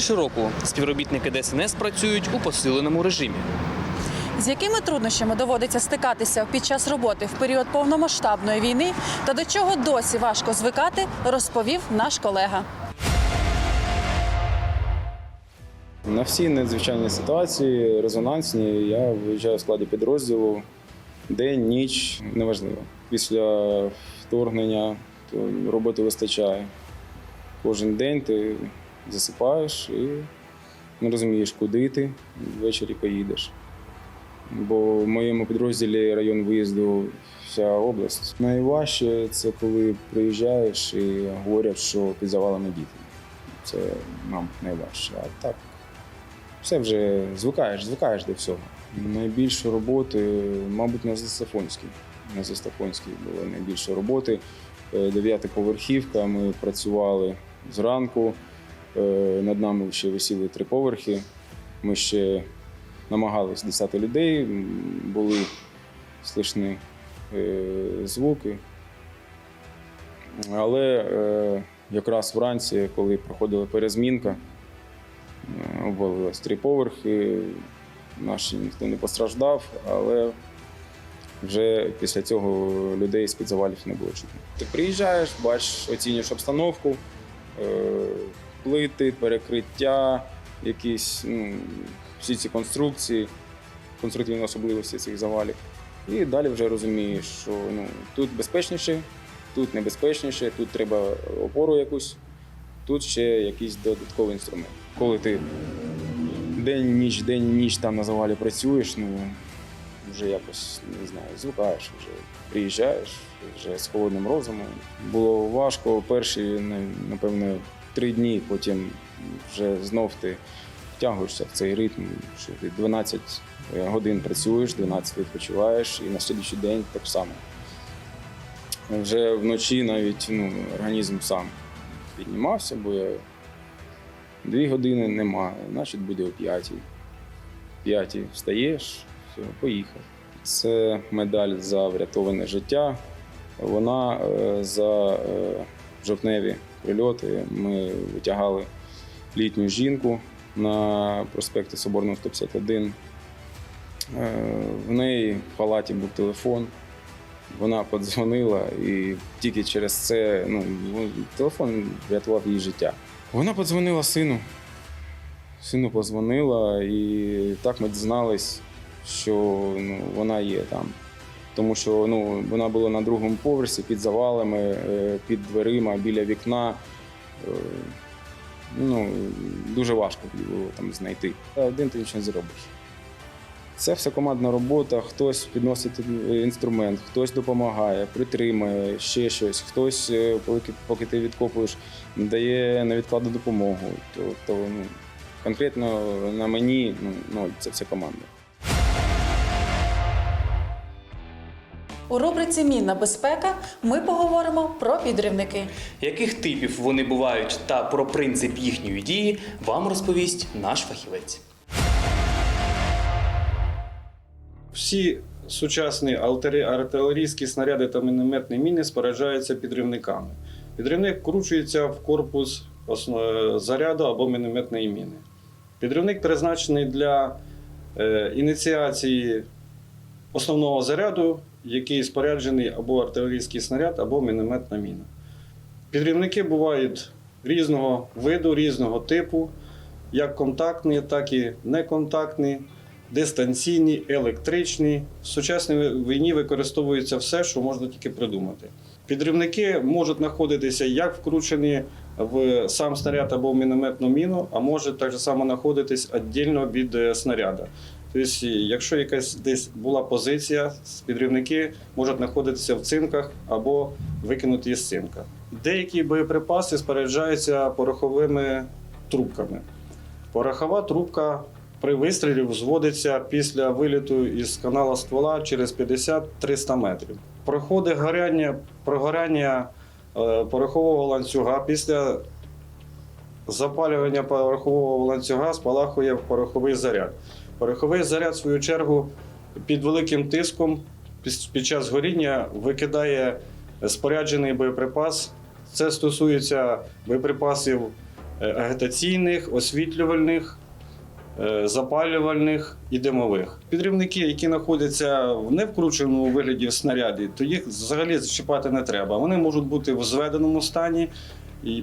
Більше року співробітники ДСНС працюють у посиленому режимі. З якими труднощами доводиться стикатися під час роботи в період повномасштабної війни та до чого досі важко звикати, розповів наш колега. На всі надзвичайні ситуації, резонансні, я виїжджаю в складі підрозділу день, ніч, неважливо. Після вторгнення то роботи вистачає. Кожен день ти засипаєш і не розумієш, куди ти ввечері поїдеш. Бо в моєму підрозділі район виїзду вся область. Найважче це коли приїжджаєш і говорять, що під завалами діти. Це, мабуть, найважче. А так, все вже звикаєш, звикаєш до всього. Найбільше роботи, мабуть, на Застафонській. На Застафонській було найбільше роботи. Дев'ятиповерхівка, ми працювали зранку. Е, Над нами ще висіли три поверхи. Ми ще намагались дістати людей, були слышні е, звуки. Але е, якраз вранці, коли проходила перезмінка, обвалилось три поверхи, наші ніхто не постраждав, але вже після цього людей з-під завалів не було чутно. Ти приїжджаєш, бачиш, оцінюєш обстановку, плити, перекриття, якісь ну, всі ці конструкції, конструктивні особливості цих завалів. І далі вже розумієш, що ну, тут безпечніше, тут небезпечніше, тут треба опору якусь, тут ще якийсь додатковий інструмент. Коли ти день, ніч, день, ніч там на завалі працюєш, ну вже якось не знаю, звикаєш, вже приїжджаєш вже з холодним розумом. Було важко перші, напевно, три дні, потім вже знов ти втягуєшся в цей ритм, що ти 12 годин працюєш, 12 відпочиваєш, і на слідчий день так само. Вже вночі навіть ну, організм сам піднімався, бо я дві години немає, значить буде о п'ятій. П'ятій встаєш, все, поїхав. Це медаль за врятоване життя. Вона е, за е, жовтневі прильоти. Ми витягали літню жінку на проспекті Соборного 151. Е, В неї в палаті був телефон. Вона подзвонила і тільки через це ну, телефон врятував її життя. Вона подзвонила сину. Сину подзвонила, і так ми дізнались, що ну, вона є там. Тому що ну, вона була на другому поверсі під завалами, е, під дверима, біля вікна. Е, Ну, дуже важко було там знайти. Один ти нічого не зробиш. Це все командна робота, хтось підносить інструмент, хтось допомагає, притримує, ще щось, хтось, е, поки, поки ти відкопуєш, дає невідкладну допомогу. Тобто, ну, конкретно на мені ну, це все команда. У рубриці Мінна безпека ми поговоримо про підривники. Яких типів вони бувають та про принцип їхньої дії вам розповість наш фахівець. Всі сучасні артиле- артилерійські снаряди та мінометні міни споряджаються підривниками. Підривник вкручується в корпус осно- заряду або мінометної міни. Підривник призначений для е, ініціації основного заряду, який споряджений або артилерійський снаряд, або мінометна міна. Підривники бувають різного виду, різного типу, як контактні, так і неконтактні дистанційні, електричні. В сучасній війні використовується все, що можна тільки придумати. Підривники можуть знаходитися як вкручені в сам снаряд або в мінометну міну, а може так само знаходитись віддільно від е, снаряда. Тобто, якщо якась десь була позиція, підривники можуть знаходитися в цинках або викинуті з цинка. Деякі боєприпаси споряджаються пороховими трубками. Порохова трубка при вистрілі взводиться після виліту із канала ствола через 50-300 метрів. Проходить горяння, прогоряння е, порохового ланцюга після запалювання порохового ланцюга спалахує пороховий заряд. Пороховий заряд, в свою чергу, під великим тиском під- час горіння викидає споряджений боєприпас. Це стосується боєприпасів е, агітаційних, освітлювальних, е, запалювальних і димових. Підривники, які знаходяться в невкрученому вигляді в снаряді, то їх взагалі зачіпати не треба. Вони можуть бути в зведеному стані,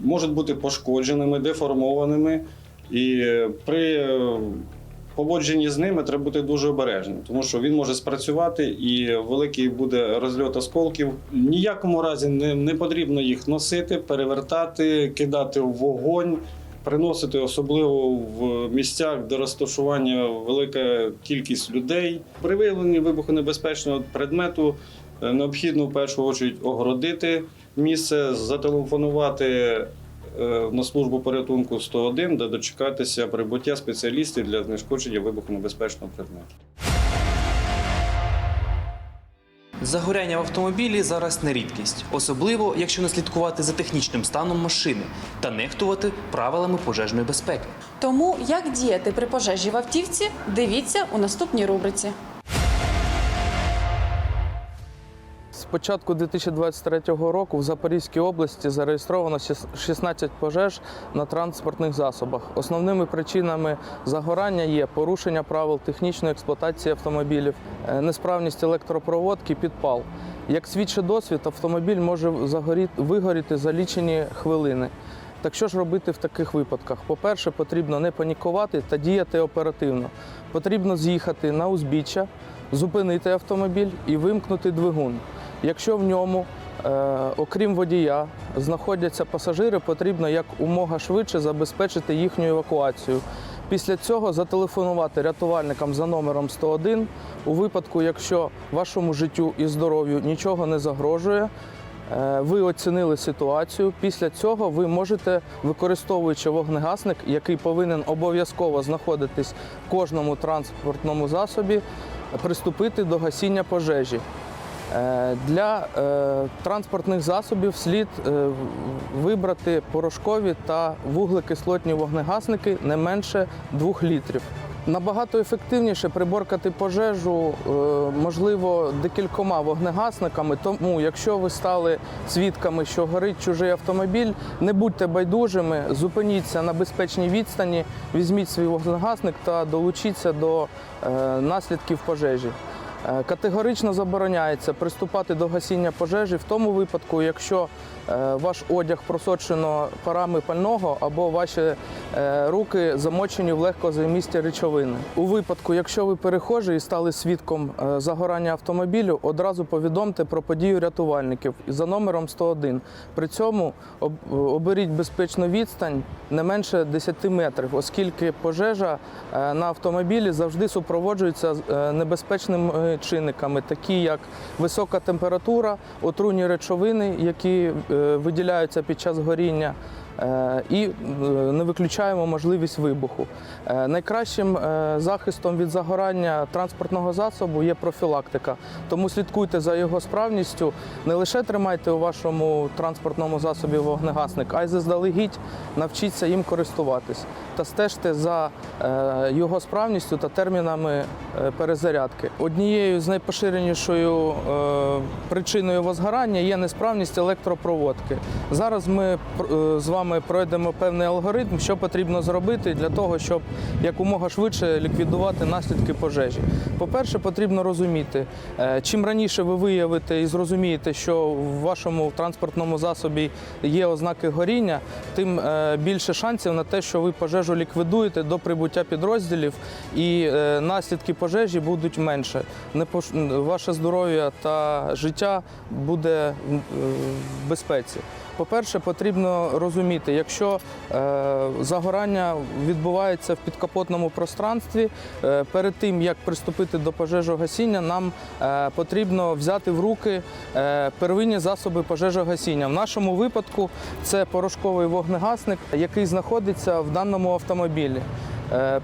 можуть бути пошкодженими, деформованими. І е, при поводженні з ними треба бути дуже обережним, тому що він може спрацювати і великий буде розльот осколків. Ніякому разі не, не потрібно їх носити, перевертати, кидати в вогонь. Приносити особливо в місцях, де розташування велика кількість людей. При виявленні вибухонебезпечного предмету е, необхідно в першу чергу огородити місце, зателефонувати на службу порятунку 101, де дочекатися прибуття спеціалістів для знешкодження вибухонебезпечного предмету. Загоряння в автомобілі зараз не рідкість, особливо якщо не слідкувати за технічним станом машини та нехтувати правилами пожежної безпеки. Тому як діяти при пожежі в автівці, дивіться у наступній рубриці. Початку 2023 року в Запорізькій області зареєстровано 16 пожеж на транспортних засобах. Основними причинами загорання є порушення правил технічної експлуатації автомобілів, е, несправність електропроводки, підпал. Як свідчить досвід, автомобіль може вигоріти за лічені хвилини. Так що ж робити в таких випадках? По-перше, потрібно не панікувати та діяти оперативно. Потрібно з'їхати на узбіччя, зупинити автомобіль і вимкнути двигун. Якщо в ньому, е, окрім водія, знаходяться пасажири, потрібно як умога швидше забезпечити їхню евакуацію. Після цього зателефонувати рятувальникам за номером 101 у випадку, якщо вашому життю і здоров'ю нічого не загрожує. е, Ви оцінили ситуацію. Після цього ви можете, використовуючи вогнегасник, який повинен обов'язково знаходитись в кожному транспортному засобі, приступити до гасіння пожежі. Е, Для е, транспортних засобів слід е, вибрати порошкові та вуглекислотні вогнегасники не менше 2 літрів. Набагато ефективніше приборкати пожежу можливо декількома вогнегасниками. Тому, якщо ви стали свідками, що горить чужий автомобіль, не будьте байдужими, зупиніться на безпечній відстані, візьміть свій вогнегасник та долучіться до наслідків пожежі. Е, Категорично забороняється приступати до гасіння пожежі в тому випадку, якщо е, ваш одяг просочено парами пального або ваші е, руки замочені в легкозаймісті речовини. У випадку, якщо ви перехожий і стали свідком загорання автомобілю, одразу повідомте про подію рятувальників за номером 101. При цьому оберіть безпечну відстань не менше 10 метрів, оскільки пожежа на автомобілі завжди супроводжується небезпечними чинниками, такі як висока температура, отруйні речовини, які е, виділяються під час горіння. Е, І е, не виключаємо можливість вибуху. Е, Найкращим захистом від загорання транспортного засобу є профілактика. Тому слідкуйте за його справністю. Не лише тримайте у вашому транспортному засобі вогнегасник, а й заздалегідь навчіться їм користуватись та стежте за його справністю та термінами перезарядки. Однією з найпоширенішою причиною возгорання є несправність електропроводки. Зараз ми з вами пройдемо певний алгоритм, що потрібно зробити для того, щоб якомога швидше ліквідувати наслідки пожежі. По-перше, потрібно розуміти, е, чим раніше ви виявите і зрозумієте, що в вашому транспортному засобі є ознаки горіння, тим е, більше шансів на те, що ви пожежу ліквідуєте до прибуття підрозділів, і е, наслідки пожежі будуть менше. Ваше здоров'я та життя буде в безпеці. По-перше, потрібно розуміти, якщо е, загорання відбувається в підкапотному пространстві, е, перед тим як приступити до пожежогасіння, нам е, потрібно взяти в руки первинні засоби пожежогасіння. В нашому випадку це порошковий вогнегасник, який знаходиться в даному автомобілі.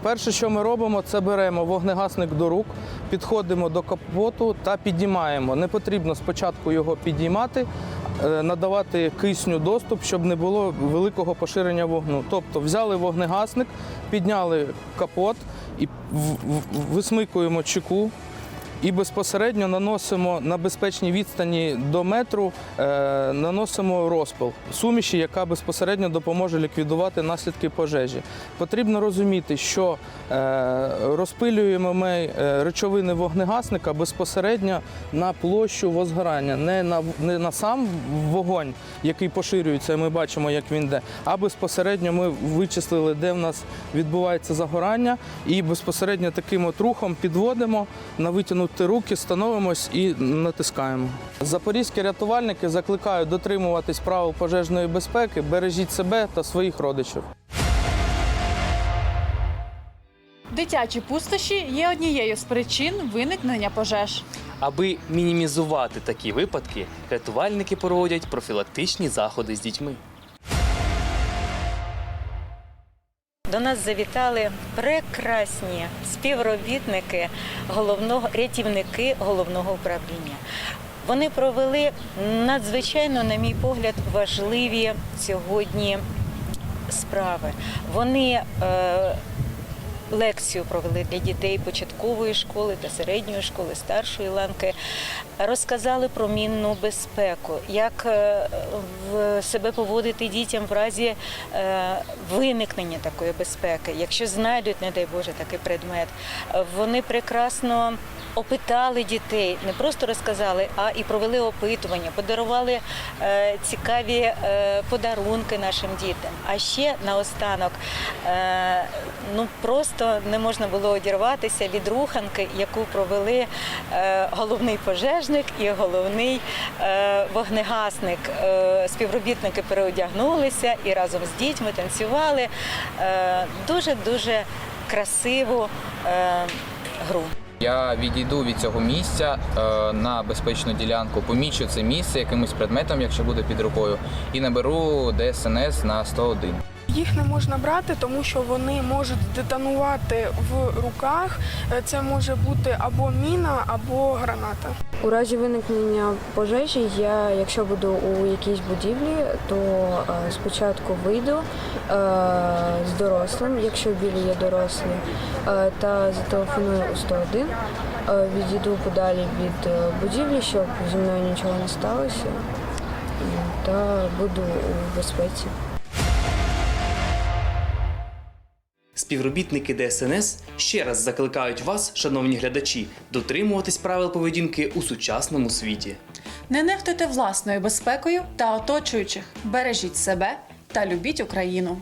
Перше, що ми робимо, це беремо вогнегасник до рук, підходимо до капоту та підіймаємо. Не потрібно спочатку його підіймати, надавати кисню доступ, щоб не було великого поширення вогну. Тобто взяли вогнегасник, підняли капот і висмикуємо чеку, і безпосередньо наносимо на безпечній відстані до метру, е, наносимо розпил суміші, яка безпосередньо допоможе ліквідувати наслідки пожежі. Потрібно розуміти, що е, розпилюємо ми е, речовини вогнегасника безпосередньо на площу возгорання, не на, не на сам вогонь, який поширюється, ми бачимо, як він йде, а безпосередньо ми вичислили, де в нас відбувається загорання, і безпосередньо таким от рухом підводимо на витягнуті руки, становимось і натискаємо. Запорізькі рятувальники закликають дотримуватись правил пожежної безпеки, бережіть себе та своїх родичів. Дитячі пустощі є однією з причин виникнення пожеж. Аби мінімізувати такі випадки, рятувальники проводять профілактичні заходи з дітьми. До нас завітали прекрасні співробітники головного рятівники головного управління. Вони провели надзвичайно, на мій погляд, важливі сьогодні справи. Вони е, лекцію провели для дітей початкової школи та середньої школи, старшої ланки. Розказали про мінну безпеку, як е, себе поводити дітям в разі е, виникнення такої безпеки, якщо знайдуть, не дай Боже, такий предмет. Вони прекрасно опитали дітей, не просто розказали, а і провели опитування, подарували е, цікаві е, подарунки нашим дітям. А ще наостанок е, ну просто не можна було одірватися від руханки, яку провели головний пожежник і головний вогнегасник. Співробітники переодягнулися і разом з дітьми танцювали. Дуже дуже красиву гру. Я відійду від цього місця е, на безпечну ділянку, помічу це місце якимось предметом, якщо буде під рукою, і наберу ДСНС на 101. Їх не можна брати, тому що вони можуть детонувати в руках. Е, Це може бути або міна, або граната. У разі виникнення пожежі я, якщо буду у якійсь будівлі, то е, спочатку вийду е, з дорослим, якщо білі є дорослі, е, та зателефоную у 101, е, відійду подалі від е, будівлі, щоб зі мною нічого не сталося, та буду у безпеці. Співробітники ДСНС ще раз закликають вас, шановні глядачі, дотримуватись правил поведінки у сучасному світі. Не нехтуйте власною безпекою та оточуючих. Бережіть себе та любіть Україну.